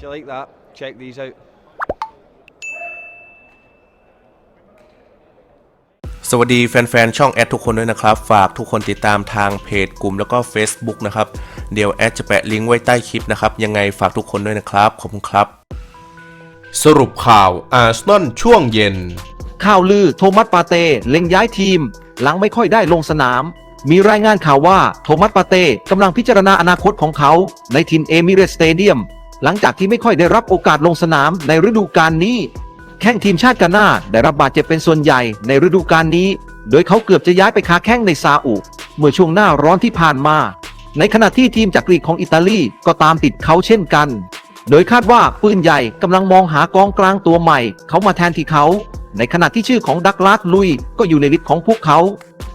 If you like that, check these out. สวัสดีแฟนๆ ช่องแอดทุกคนด้วยนะครับ ฝากทุกคนติดตามทางเพจกลุ่มแล้วก็ Facebook นะครับ เดี๋ยวแอดจะแปะลิงก์ไว้ใต้คลิปนะครับ ยังไงฝากทุกคนด้วยนะครับ ขอบคุณครับ สรุปข่าวอาร์เซนอลช่วงเย็น ข่าวลือโทมัสปาเต้เล็งย้ายทีม หลังไม่ค่อยได้ลงสนาม มีรายงานข่าวว่าโทมัสปาเต้กำลังพิจารณาอนาคตของเขา ในทีมเอมิเรตสเตเดียม หลังจากที่ไม่ค่อยได้รับโอกาสลงสนามในฤดูกาลนี้ แข้งทีมชาติกาหน้าได้รับบาดเจ็บเป็นส่วนใหญ่ในฤดูกาลนี้ โดยเขาเกือบจะย้ายไปค้าแข้งในซาอุ เมื่อช่วงหน้าร้อนที่ผ่านมา ในขณะที่ทีมจากลีกของอิตาลีก็ตามติดเขาเช่นกัน โดยคาดว่าปืนใหญ่กำลังมองหากองกลางตัวใหม่ เขามาแทนที่เขา ในขณะที่ชื่อของดักลาสลุยก็อยู่ในลิสต์ของพวกเขา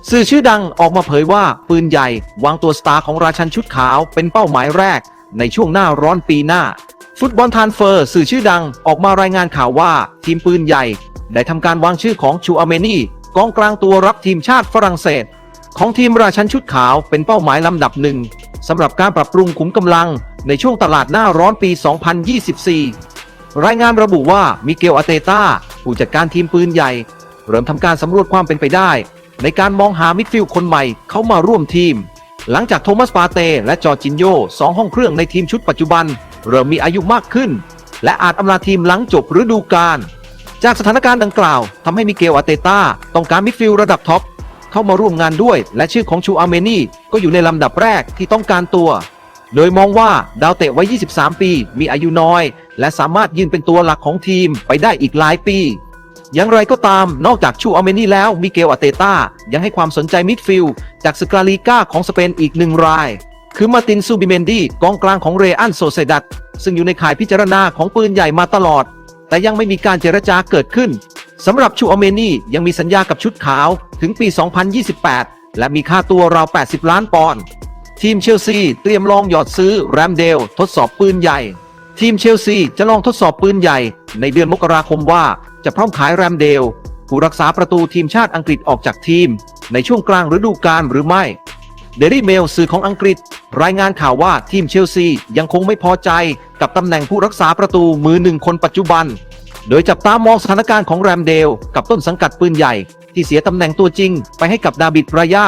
สื่อชื่อดังออกมาเผยว่าปืนใหญ่ วางตัวสตาร์ของราชันชุดขาวเป็นเป้าหมายแรก ในช่วงหน้าร้อนปีหน้า ฟุตบอลทานเฟอร์ สื่อชื่อดังออกมารายงานข่าวว่าทีมปืนใหญ่ ได้ทำการวางชื่อของชูอาเมนีกองกลางตัวรับทีมชาติฝรั่งเศส ของทีมราชันชุดขาวเป็นเป้าหมายลำดับหนึ่งสำหรับการปรับปรุงขุมกำลังในช่วงตลาดหน้าร้อนปี 2024 รายงานระบุว่ามิเกลอาเตตาผู้จัดการทีมปืนใหญ่ เริ่มทำการสำรวจความเป็นไปได้ ในการมองหามิดฟิลด์คนใหม่เข้ามาร่วมทีม หลังจากโทมัสปาเต้และจอร์จินโยสองห้องเครื่องในทีมชุดปัจจุบัน เริ่มมีอายุมากขึ้น และอาจอำลาทีมหลังจบฤดูกาลจากสถานการณ์ดังกล่าวทำให้มิเกลอาเตตาต้องการมิดฟิลด์ระดับท็อปเข้ามาร่วมงานด้วย และชื่อของชูอาเมนีก็อยู่ในลำดับแรกที่ต้องการตัว โดยมองว่าดาวเตะวัย 23 ปี มีอายุน้อย และสามารถยืนเป็นตัวหลักของทีมไปได้อีกหลายปี อย่างไรก็ตาม นอกจากชูอาเมนี่แล้วมิเกลอาเตตายังให้ความสนใจมิดฟิลด์จากสกาลีกาของสเปนอีกหนึ่งราย คือมาตินซูบิเมนดีกองกลางของเรอันโซเซดัตซึ่งอยู่ในข่ายพิจารณาของปืนใหญ่มาตลอด แต่ยังไม่มีการเจรจาเกิดขึ้นสำหรับชูอเมนี่ยังมีสัญญากับชุดขาวถึงปี 2028 และมีค่าตัวราว 80 ล้านปอนด์ทีมเชลซีเตรียมลองหยอดซื้อแรมเดลทดสอบปืนใหญ่ ทีมเชลซีจะลองทดสอบปืนใหญ่ในเดือนมกราคมว่า จะพร้อมขายแรมเดล ผู้รักษาประตูทีมชาติอังกฤษออกจากทีม ในช่วงกลางฤดูกาลหรือไม่เดลี่เมลสื่อของอังกฤษ รายงานข่าวว่าทีมเชลซียังคงไม่พอใจกับตำแหน่งผู้รักษาประตูมือหนึ่งคนปัจจุบัน โดยจับตามองสถานการณ์ของแรมเดล กับต้นสังกัดปืนใหญ่ ที่เสียตำแหน่งตัวจริง ไปให้กับดาบิดรายา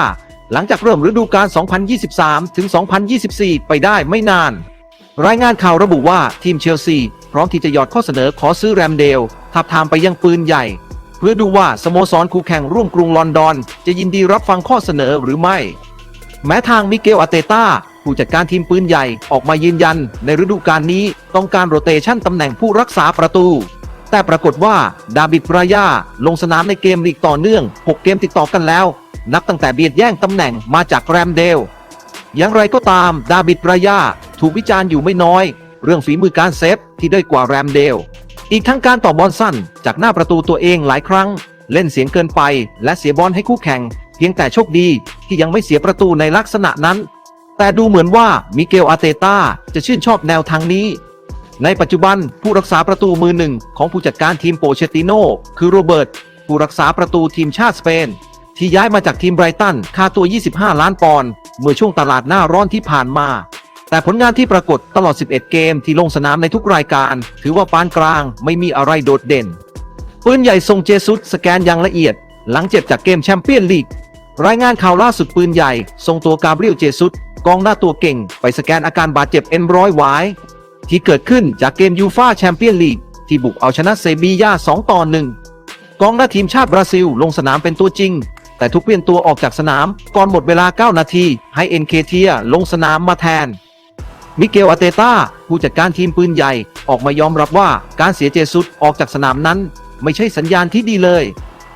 หลังจากเริ่มฤดูกาล 2023 ถึง 2024 ไปได้ไม่นาน รายงานข่าวระบุว่าทีมเชลซี พร้อมที่จะหยอดข้อเสนอขอซื้อแรมเดลทับทามไปยังปืนใหญ่ เพื่อดูว่าสโมสรคู่แข่งร่วมกรุงลอนดอน จะยินดีรับฟังข้อเสนอหรือไม่ แม้ทางมิเกลอาเตตาผู้จัดการทีมปืนใหญ่ออกมายืนยัน ในฤดูกาลนี้ต้องการโรเตชันตำแหน่งผู้รักษาประตู แต่ปรากฏว่าดาบิดรายาลงสนามในเกมลีกต่อเนื่อง 6 เกมติดต่อกันแล้ว นับตั้งแต่เบียดแย่งตำแหน่งมาจากแรมเดล อย่างไรก็ตาม ดาบิดรายาถูกวิจารณ์อยู่ไม่น้อย เรื่องฝีมือการเซฟที่ด้อยกว่าแรมเดล อีกทั้งการต่อบอลสั้นจากหน้าประตูตัวเองหลายครั้ง เล่นเสียงเกินไป และเสียบอลให้คู่แข่ง เพียงแต่โชคดีที่ยังไม่เสียประตูในลักษณะนั้น แต่ดูเหมือนว่ามิเกลอาเตตาจะชื่นชอบแนวทางนี้ ในปัจจุบันผู้รักษาประตูมือหนึ่งของผู้จัดการทีมโปเชติโนคือโรเบิร์ตผู้รักษาประตูทีมชาติสเปน ที่ย้ายมาจากทีมไบรตันค่าตัว 25 ล้านปอนด์เมื่อช่วงตลาดหน้าร้อนที่ผ่านมา แต่ผลงานที่ปรากฏตลอด 11 เกมที่ลงสนามในทุกรายการ ถือว่าปานกลางไม่มีอะไรโดดเด่นปืนใหญ่ทรงเจซุสสแกนอย่างละเอียด หลังเจ็บจากเกมแชมเปี้ยนลีกรายงานข่าวล่าสุดปืนใหญ่ส่งตัวกาเบรียลเจซุสกองหน้าตัวเก่ง ไปสแกนอาการบาดเจ็บเอ็นร้อยไว้ที่เกิดขึ้นจากเกมยูฟาแชมเปี้ยนลีกที่บุกเอาชนะเซบียา2ต่อ1กองหน้าทีมชาติบราซิล ลงสนามเป็นตัวจริง แต่ทุกเปลี่ยนตัวออกจากสนาม ก่อนหมดเวลา 9 นาที ให้เอ็นเคเทียลงสนามมาแทน มิเกลอาเตตาผู้จัดการทีมปืนใหญ่ ออกมายอมรับว่าการเสียเจสุดออกจากสนามนั้น ไม่ใช่สัญญาณที่ดีเลย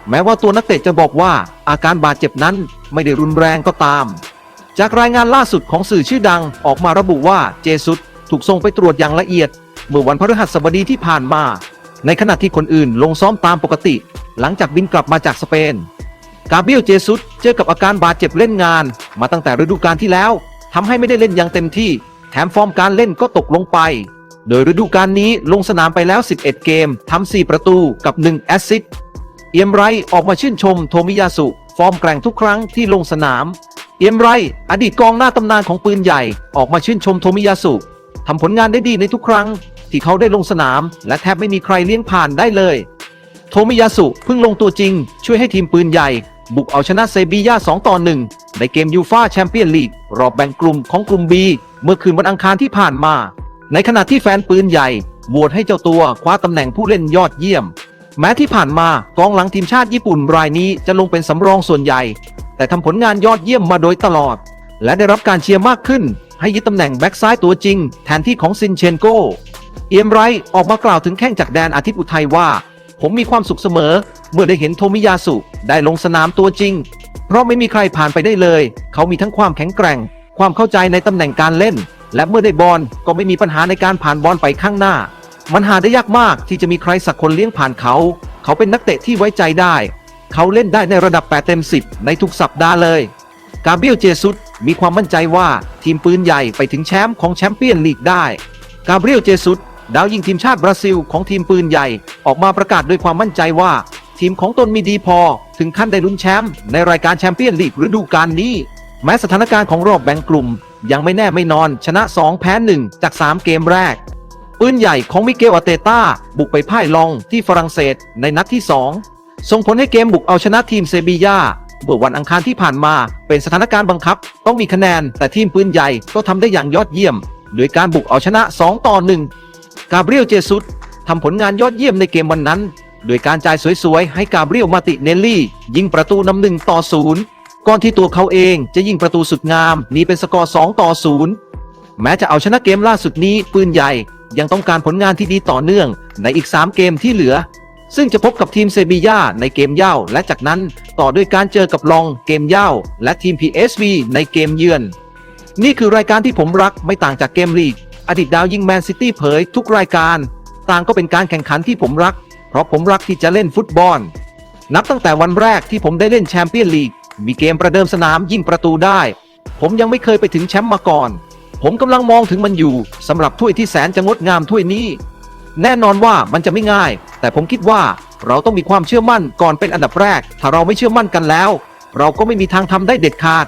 แม้ว่าตัวนักเตะจะบอกว่าอาการบาดเจ็บนั้นไม่ได้รุนแรงก็ตาม จากรายงานล่าสุดของสื่อชื่อดังออกมาระบุว่าเจสุดถูกส่งไปตรวจอย่างละเอียด เมื่อวันพฤหัสบดีที่ผ่านมา ในขณะที่คนอื่นลงซ้อมตามปกติ หลังจากบินกลับมาจากสเปน กาเบียลเจซุสเจอกับอาการบาดเจ็บเล่นงาน มาตั้งแต่ฤดูกาลที่แล้วทำให้ไม่ได้เล่นอย่างเต็มที่ แถมฟอร์มการเล่นก็ตกลงไป โดยฤดูกาลนี้ลงสนามไปแล้ว 11 เกม ทำ 4 ประตูกับ 1 แอสซิสต์เอียมไรออกมาชื่นชมโทมิยาสุ ฟอร์มแกร่งทุกครั้งที่ลงสนาม เอียมไร อดีตกองหน้าตำนานของปืนใหญ่ ออกมาชื่นชมโทมิยาสุ ทำผลงานได้ดีในทุกครั้ง ที่เขาได้ลงสนาม และแทบไม่มีใครเลี้ยงผ่านได้เลย โทมิยาสุเพิ่งลงตัวจริง ช่วยให้ทีมปืนใหญ่ บุกเอาชนะเซบีย่า2ต่อ 1 ในเกมยูฟาแชมเปี้ยนลีกรอบแบ่งกลุ่มของกลุ่ม B เมื่อคืนวันอังคารที่ผ่านมา ในขณะที่แฟนปืนใหญ่โหวตให้เจ้าตัวคว้าตำแหน่งผู้เล่นยอดเยี่ยม แม้ที่ผ่านมากองหลังทีมชาติญี่ปุ่นรายนี้จะลงเป็นสำรองส่วนใหญ่ แต่ทำผลงานยอดเยี่ยมมาโดยตลอด และได้รับการเชียร์มากขึ้น ให้ยึดตำแหน่งแบ็กซ้ายตัวจริง แทนที่ของซินเชนโกเอียมไรออกมากล่าวถึงแข้งจากแดนอาทิตย์อุทัยว่า ผมมีความสุขเสมอ เมื่อได้เห็นโทมิยาสุได้ลงสนามตัวจริง เพราะไม่มีใครผ่านไปได้เลย เขามีทั้งความแข็งแกร่ง ความเข้าใจในตำแหน่งการเล่น และเมื่อได้บอลก็ไม่มีปัญหาในการผ่านบอลไปข้างหน้า มันหาได้ยากมากที่จะมีใครสักคนเลี้ยงผ่านเขา เขาเป็นนักเตะที่ไว้ใจได้ เขาเล่นได้ในระดับ 8 เต็ม 10 ในทุกสัปดาห์เลยกาเบรียลเจซุสมีความมั่นใจว่าทีมปืนใหญ่ไปถึงแชมป์ของแชมเปี้ยนลีกได้ กาเบรียลเจซุสดาวยิงทีมชาติบราซิลของทีมปืนใหญ่ออกมาประกาศด้วยความมั่นใจว่า ทีมของตนมีดีพอ ถึงขั้นได้ลุ้นแชมป์ในรายการแชมเปี้ยนลีกฤดูกาลนี้ แม้สถานการณ์ของรอบแบ่งกลุ่ม ยังไม่แน่ไม่นอนชนะ 2 แพ้ 1 จาก 3 เกมแรก ปืนใหญ่ของมิเกลอาเตต้า บุกไปพ่ายลองที่ฝรั่งเศสในนัดที่ 2 ส่งผลให้เกมบุกเอาชนะทีมเซบียาเมื่อวันอังคารที่ผ่านมาเป็นสถานการณ์บังคับ ต้องมีคะแนน แต่ทีมปืนใหญ่ก็ทำได้อย่างยอดเยี่ยมโดยการบุกเอาชนะ 2 ต่อ 1 กาเบรียลเจซุสทำผลงานยอดเยี่ยมในเกมวันนั้น โดยการจ่ายสวยๆ ให้กาเบรียลมาติเนลลี่ ยิงประตูนำหนึ่งต่อศูนย์ก่อนที่ตัวเขาเองจะยิงประตูสุดงามนีเป็นสกอร์2ต่อศูนย์แม้จะเอาชนะเกมล่าสุดนี้ปืนใหญ่ยังต้องการผลงานที่ดีต่อเนื่องในอีก 3 เกมที่เหลือ ซึ่งจะพบกับทีมเซบีย่าในเกมเย่าและจากนั้นต่อด้วยการเจอกับลองเกมเย่าและทีม PSV ในเกมเยือน นี่คือรายการที่ผมรักไม่ต่างจากเกมลีกอดีตดาวยิงแมนซิตี้เผยทุกรายการ ต่างก็เป็นการแข่งขันที่ผมรัก เพราะผมรักที่จะเล่นฟุตบอล นับตั้งแต่วันแรกที่ผมได้เล่นแชมเปี้ยนลีก มีเกมประเดิมสนามยิงประตูได้ ผมยังไม่เคยไปถึงแชมป์มาก่อน ผมกำลังมองถึงมันอยู่สำหรับถ้วยที่แสนจะงดงามถ้วยนี้ แน่นอนว่ามันจะไม่ง่าย แต่ผมคิดว่าเราต้องมีความเชื่อมั่นก่อนเป็นอันดับแรก ถ้าเราไม่เชื่อมั่นกันแล้ว เราก็ไม่มีทางทำได้เด็ดขาด